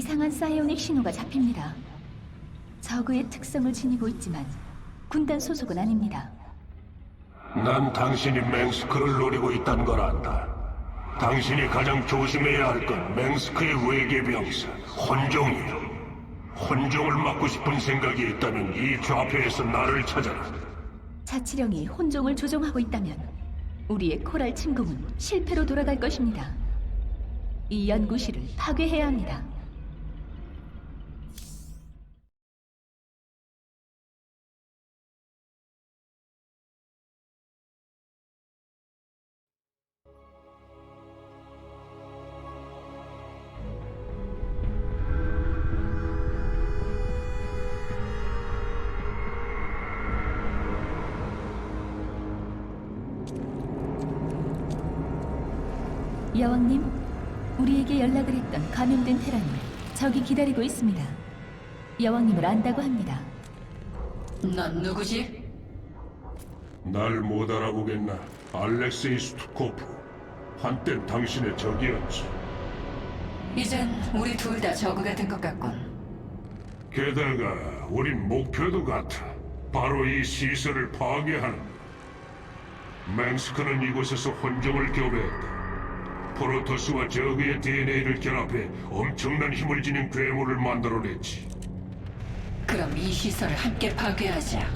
이상한 사이오닉 신호가 잡힙니다. 저그의 특성을 지니고 있지만 군단 소속은 아닙니다. 난 당신이 맹스크를 노리고 있다는 걸 안다. 당신이 가장 조심해야 할 건 맹스크의 외계 병사, 혼종이야. 혼종을 막고 싶은 생각이 있다면 이 좌표에서 나를 찾아라. 자치령이 혼종을 조종하고 있다면 우리의 코랄 침공은 실패로 돌아갈 것입니다. 이 연구실을 파괴해야 합니다. 여왕님, 우리에게 연락을 했던 감염된 테란이 저기 기다리고 있습니다. 여왕님을 안다고 합니다. 넌 누구지? 날 못 알아보겠나? 알렉세이 스투코프. 한땐 당신의 적이었지. 이젠 우리 둘다 저그가 된 것 같군. 게다가 우린 목표도 같아. 바로 이 시설을 파괴하는. 맹스크는 이곳에서 혼종을 교배했다. 프로토스와 저그의 DNA를 결합해 엄청난 힘을 지닌 괴물을 만들어냈지. 그럼 이 시설을 함께 파괴하자.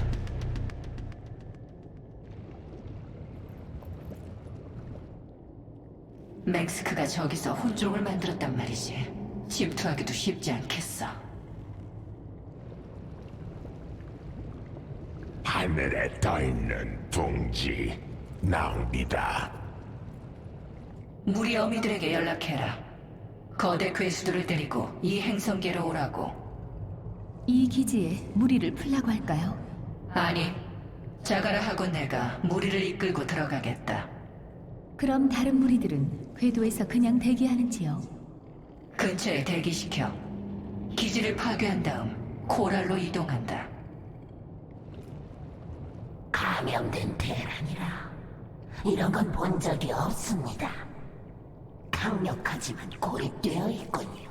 맹스크가 저기서 혼종을 만들었단 말이지. 침투하기도 쉽지 않겠어. 하늘에 떠 있는 둥지 낭비다. 무리 어미들에게 연락해라. 거대 괴수들을 데리고 이 행성계로 오라고. 이 기지에 무리를 풀라고 할까요? 아니, 자가라하고 내가 무리를 이끌고 들어가겠다. 그럼 다른 무리들은 궤도에서 그냥 대기하는지요? 근처에 대기시켜. 기지를 파괴한 다음 코랄로 이동한다. 감염된 테란이라 이런 건 본 적이 없습니다. 강력하지만 고립되어 있군요.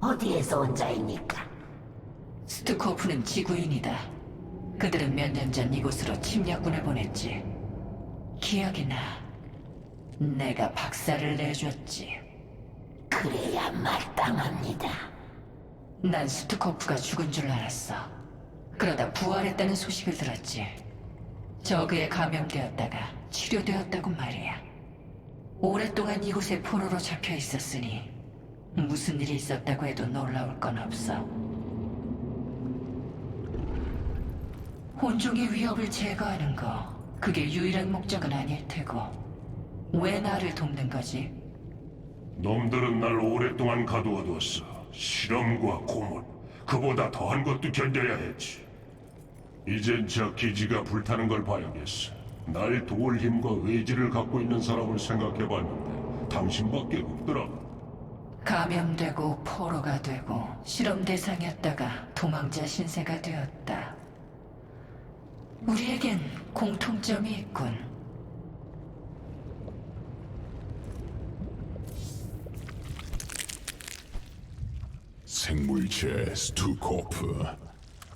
어디에서 온 자입니까? 스투코프는 지구인이다. 그들은 몇 년 전 이곳으로 침략군을 보냈지. 기억이 나. 내가 박살을 내줬지. 그래야 마땅합니다. 난 스투코프가 죽은 줄 알았어. 그러다 부활했다는 소식을 들었지. 저그에 감염되었다가 치료되었다고 말이야. 오랫동안 이곳에 포로로 잡혀 있었으니 무슨 일이 있었다고 해도 놀라울 건 없어. 혼종의 위협을 제거하는 거, 그게 유일한 목적은 아닐 테고. 왜 나를 돕는 거지? 놈들은 날 오랫동안 가두어뒀어. 실험과 고문, 그보다 더한 것도 견뎌야 했지. 이젠 저 기지가 불타는 걸 봐야겠어. 날 도울 힘과 의지를 갖고 있는 사람을 생각해봤는데 당신밖에 없더라고. 감염되고 포로가 되고 실험 대상이었다가 도망자 신세가 되었다. 우리에겐 공통점이 있군. 생물체 스투코프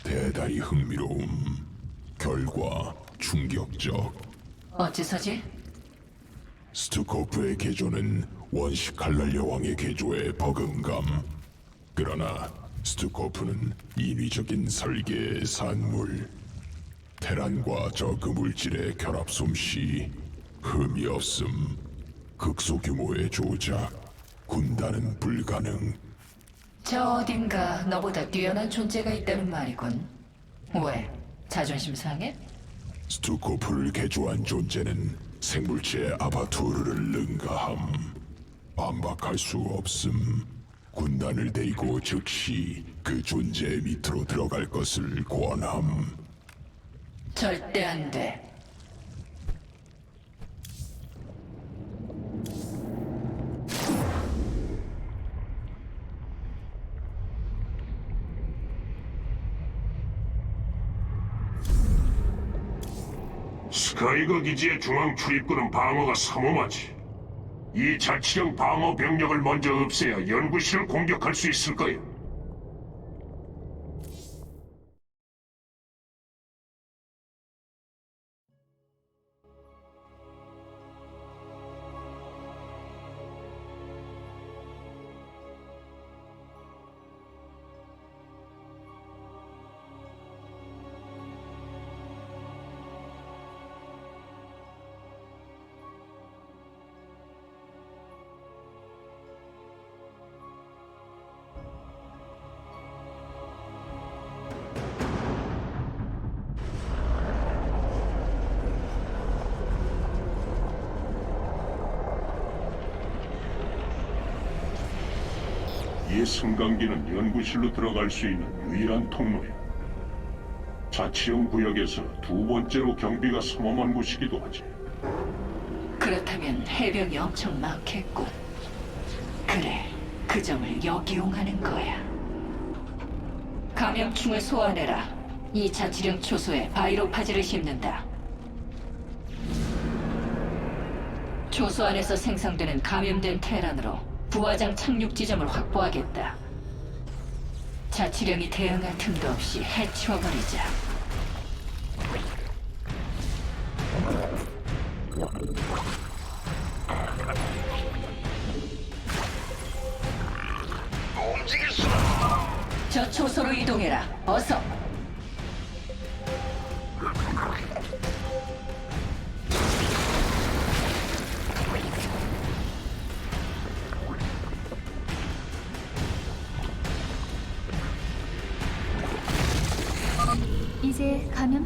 대단히 흥미로움 결과 충격적 어째서지? 스투코프의 개조는 원시 칼날 여왕의 개조에 버금감 그러나 스투코프는 인위적인 설계의 산물 테란과 저 그 물질의 결합 솜씨 흠이 없음 극소규모의 조작 군단은 불가능 저 어딘가 너보다 뛰어난 존재가 있다는 말이군. 왜? 자존심 상해? 스투코프를 개조한 존재는 생물체 아바투르를 능가함. 반박할 수 없음. 군단을 데리고 즉시 그 존재 밑으로 들어갈 것을 권함. 절대 안 돼. 스카이거 기지의 중앙 출입구는 방어가 삼엄하지. 이 자치령 방어 병력을 먼저 없애야 연구실을 공격할 수 있을 거야. 이 승강기는 연구실로 들어갈 수 있는 유일한 통로야. 자치령 구역에서 두 번째로 경비가 삼엄한 곳이기도 하지. 그렇다면 해병이 엄청 많겠군. 그래, 그 점을 역이용하는 거야. 감염충을 소환해라. 이 자치령 초소에 바이로파즈를 심는다. 초소 안에서 생성되는 감염된 테란으로 부화장 착륙 지점을 확보하겠다. 자치령이 대응할 틈도 없이 해치워버리자. 저 초소로 이동해라. 어서.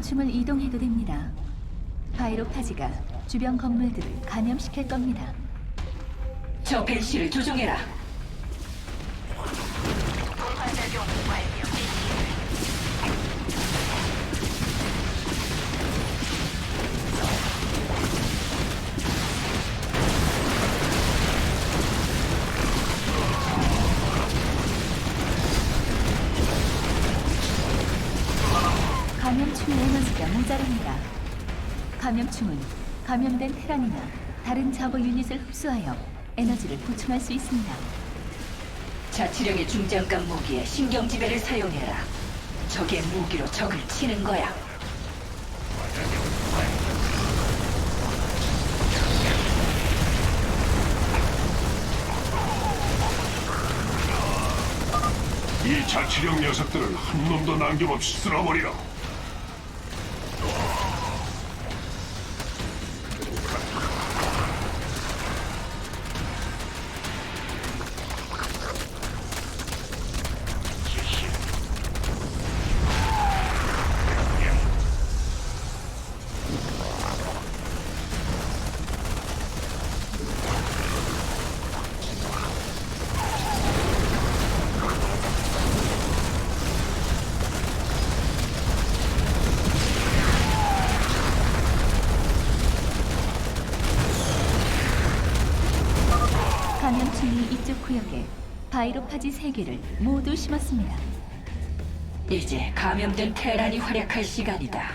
감염충을 이동해도 됩니다. 바이로파지가 주변 건물들을 감염시킬 겁니다. 저 벤시를 조종해라. 모자랍니다. 감염충은 감염된 테란이나 다른 자고 유닛을 흡수하여 에너지를 보충할 수 있습니다. 자치령의 중장갑 무기에 신경 지배를 사용해라. 적의 무기로 적을 치는 거야. 이 자치령 녀석들을 한 놈도 남김없이 쓸어버리 바이로파지 세개를 모두 심었습니다. 이제 감염된 테란이 활약할 시간이다.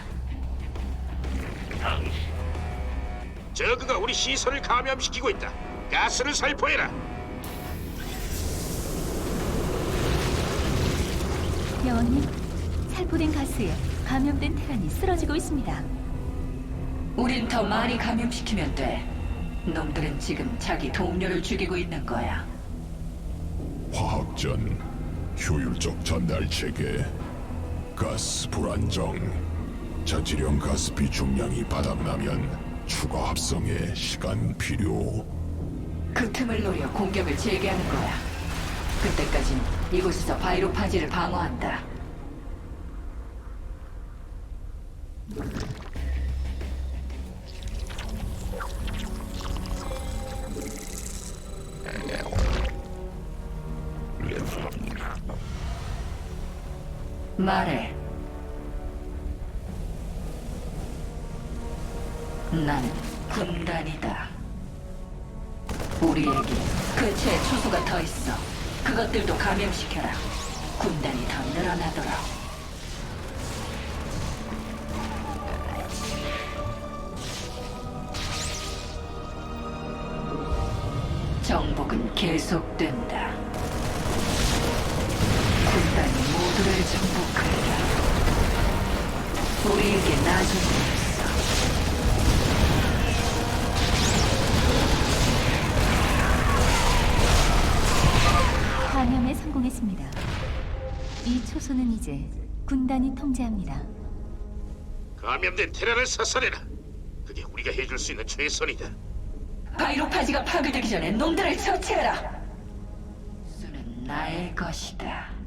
저그가 우리 시설을 감염시키고 있다. 가스를 살포해라. 여왕님, 살포된 가스에 감염된 테란이 쓰러지고 있습니다. 우린 더 많이 감염시키면 돼. 놈들은 지금 자기 동료를 죽이고 있는 거야. 화학전, 효율적 전달 체계, 가스 불안정, 자치령 가스 비 중량이 바닥나면 추가 합성에 시간 필요. 그 틈을 노려 공격을 재개하는 거야. 그때까진 이곳에서 바이로 파지를 방어한다. 말해. 나는 군단이다. 우리에게 근처에 초소가 더 있어. 그것들도 감염시켜라. 군단이 더 늘어나도록. 계속된다. 군단이 모두를 정복한다. 우리에게 없어. 감염에 성공했습니다. 이 초소는 이제 군단이 통제합니다. 감염된 테란을 사살해라. 그게 우리가 해줄 수 있는 최선이다. 바이로파지가 파괴되기 전에 놈들을 처치해라. 수는 나의 것이다.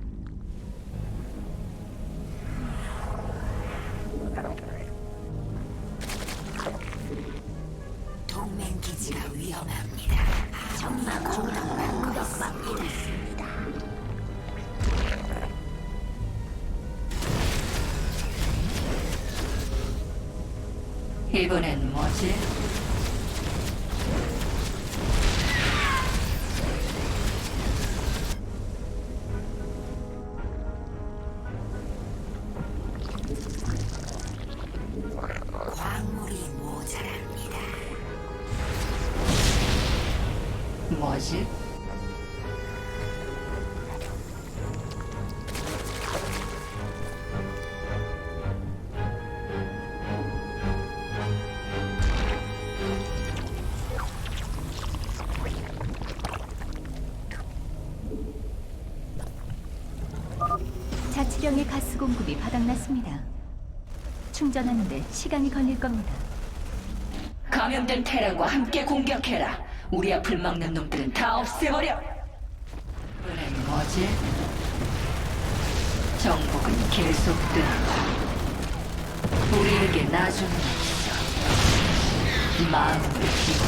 동맹 기지가 위험합니다. 정말 공격받고 있습니다. 이번엔 뭐지? 자치령의 가스 공급이 바닥났습니다. 충전하는데 시간이 걸릴 겁니다. 감염된 테란과 함께 공격해라. 우리 앞을 막는 놈들은 다 없애버려. 이번엔 뭐지? 정복은 계속된다. 우리에게 나중은 없어. 마음을 비워.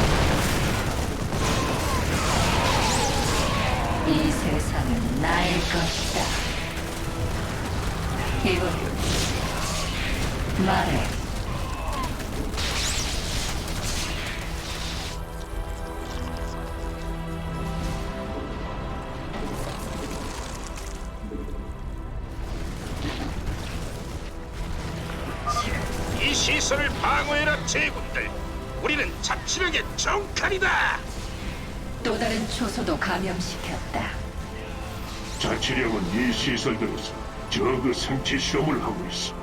이 세상은 나의 것이다. 이번 말해. 이 시설을 방어해라 제군들. 우리는 자치령의 정칼이다. 또 다른 초소도 감염시켰다. 자치령은 이 시설들에서 저그 생체 실험을 하고 있어.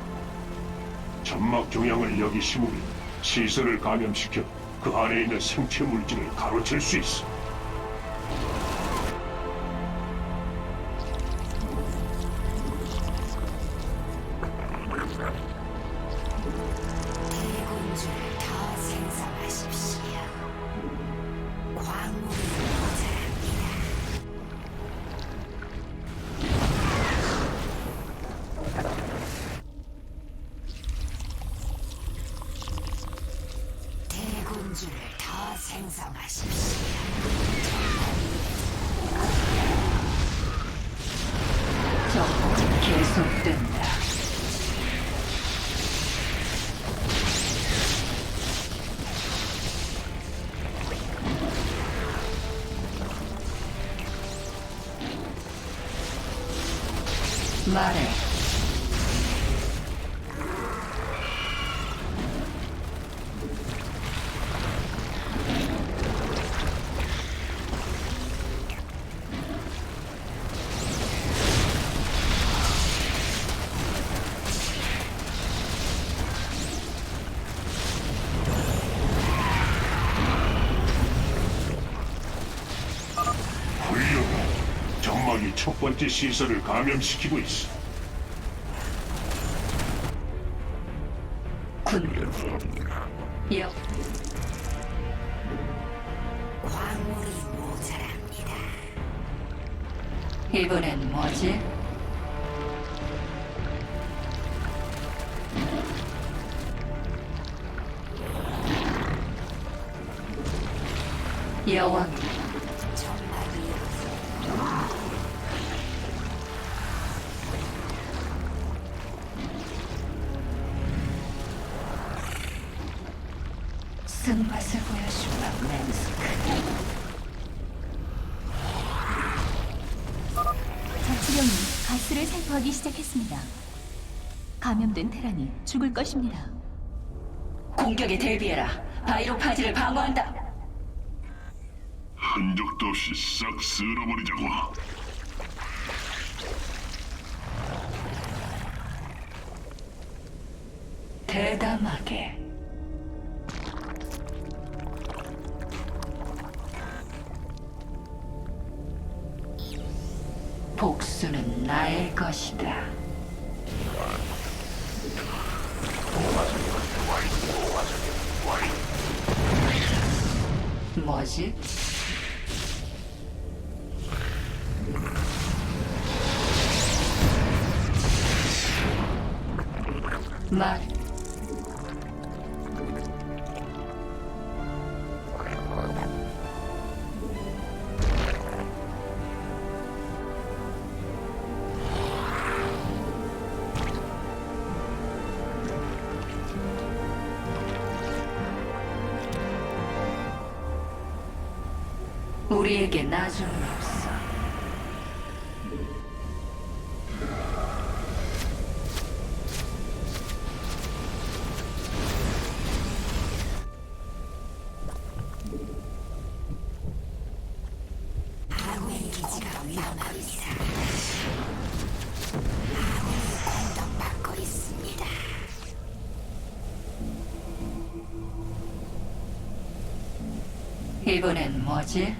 점막 종양을 여기 심으면 시설을 감염시켜 그 안에 있는 생체 물질을 가로챌 수 있어. 말해. 번째 시설을 감염시키고 있어. 쓴맛을 보여주마 맹스크 자치령이 가스를 살포하기 시작했습니다. 감염된 테란이 죽을 것입니다. 공격에 대비해라 바이로 파지를 방어한다 흔적도 없이 싹 쓸어버리자고. 대담하게. 뭐지? 우리에게 나중은 없어. 아군의 기지가 위험합니다. 아군이 공격받고 있습니다. 이번엔 뭐지?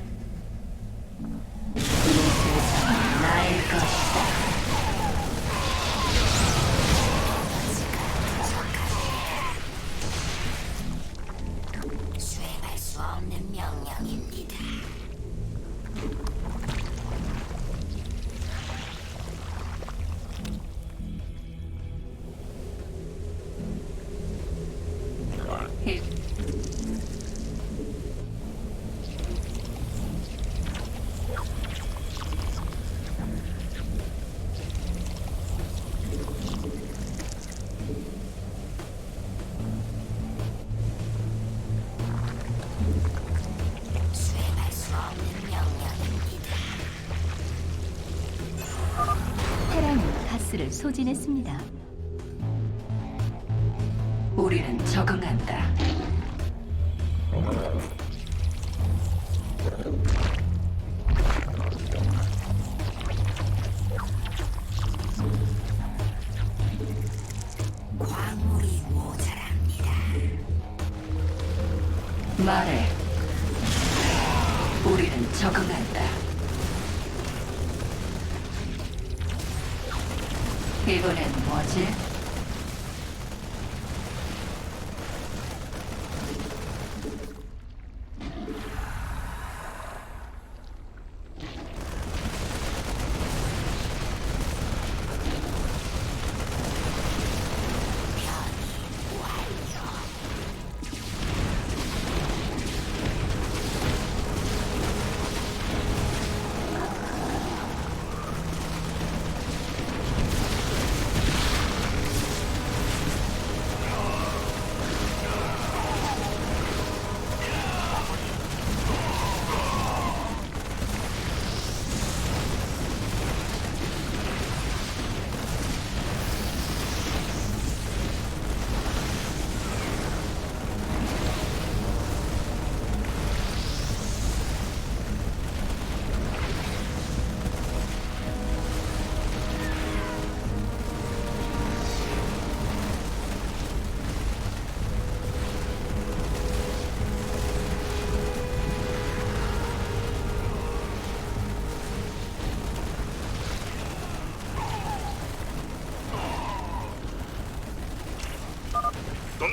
소진했습니다. 우리는 적응한다.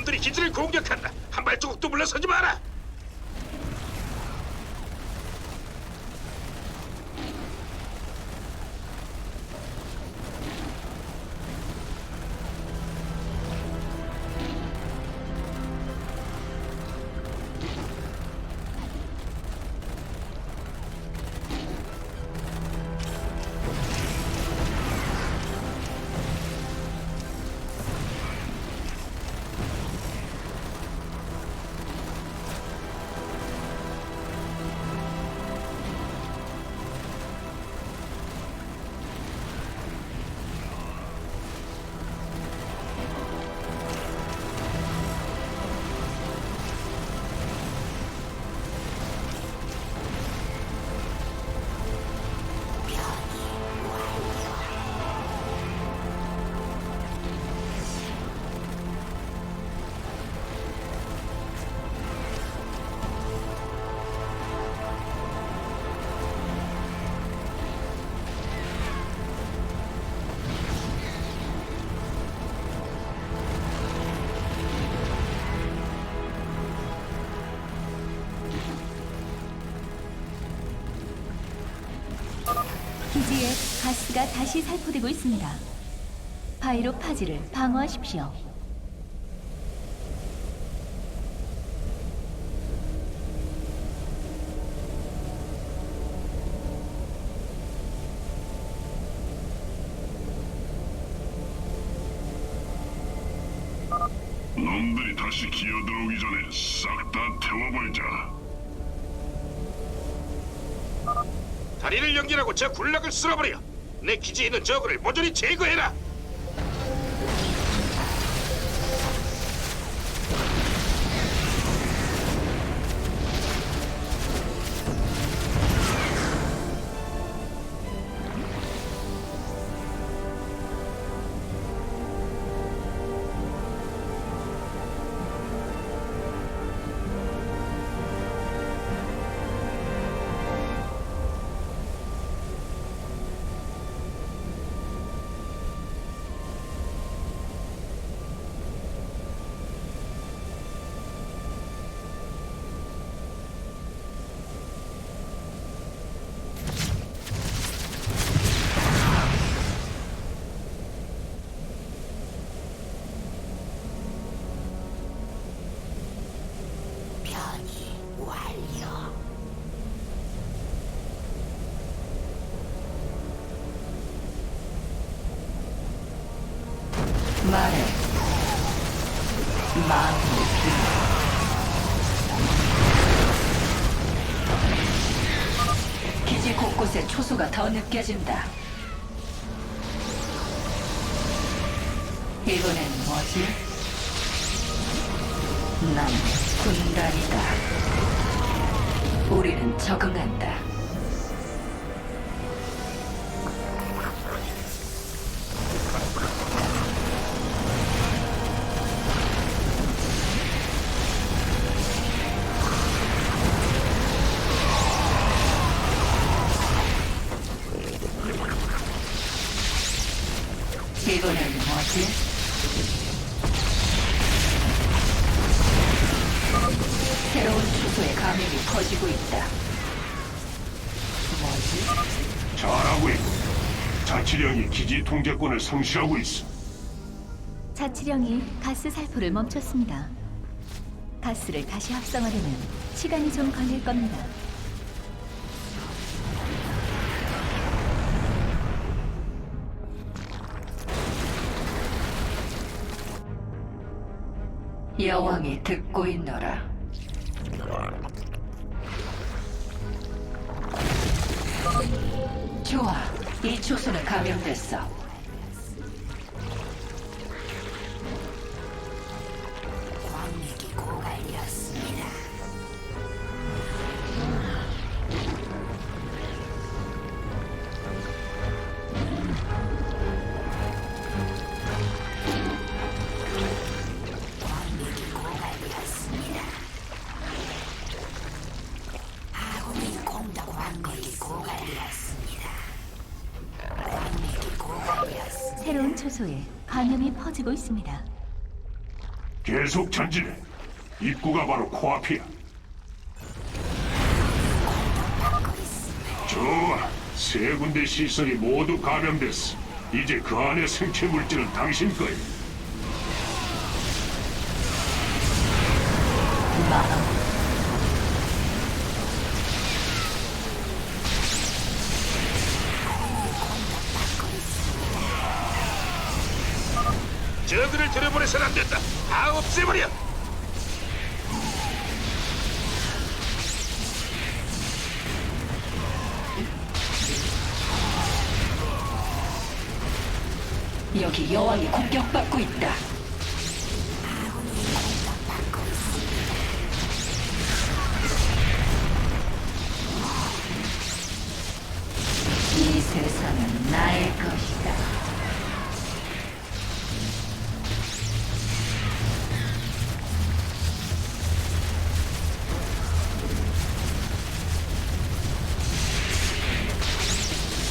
놈들이 기지를 공격한다. 한 발자국도 물러서지 마라. 기지가 다시 살포되고 있습니다. 바이로 파지를 방어하십시오. 놈들이 다시 기어들어오기 전에 싹 다 태워버리자. 다리를 연결하고 저 군락을 쓸어버려. 내 기지에 있는 저그를 모조리 제거해라. 말해. 마음을 비워. 기지 곳곳에 초소가 더 느껴진다. 이번엔 뭐지? 난 군단이다. 우리는 적응한다. 이번엔 뭐지? 새로운 추소의 감염이 퍼지고 있다. 뭐지? 잘하고 있고 자치령이 기지 통제권을 상실하고 있어. 자치령이 가스 살포를 멈췄습니다. 가스를 다시 합성하려면 시간이 좀 걸릴 겁니다. 여왕이 듣고 있노라. 좋아, 이 초소는 감염됐어. 초소에 감염이 퍼지고 있습니다. 계속 전진해. 입구가 바로 코앞이야. 좋아. 세 군데 시설이 모두 감염됐어. 이제 그 안에 생체 물질은 당신 거야. 마음. 저그를 들여보내서는 안 된다. 다 없애버려. 여기 여왕이 공격받고 있다.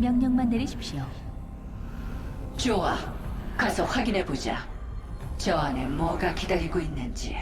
명령만 내리십시오. 좋아. 가서 확인해 보자. 저 안에 뭐가 기다리고 있는지.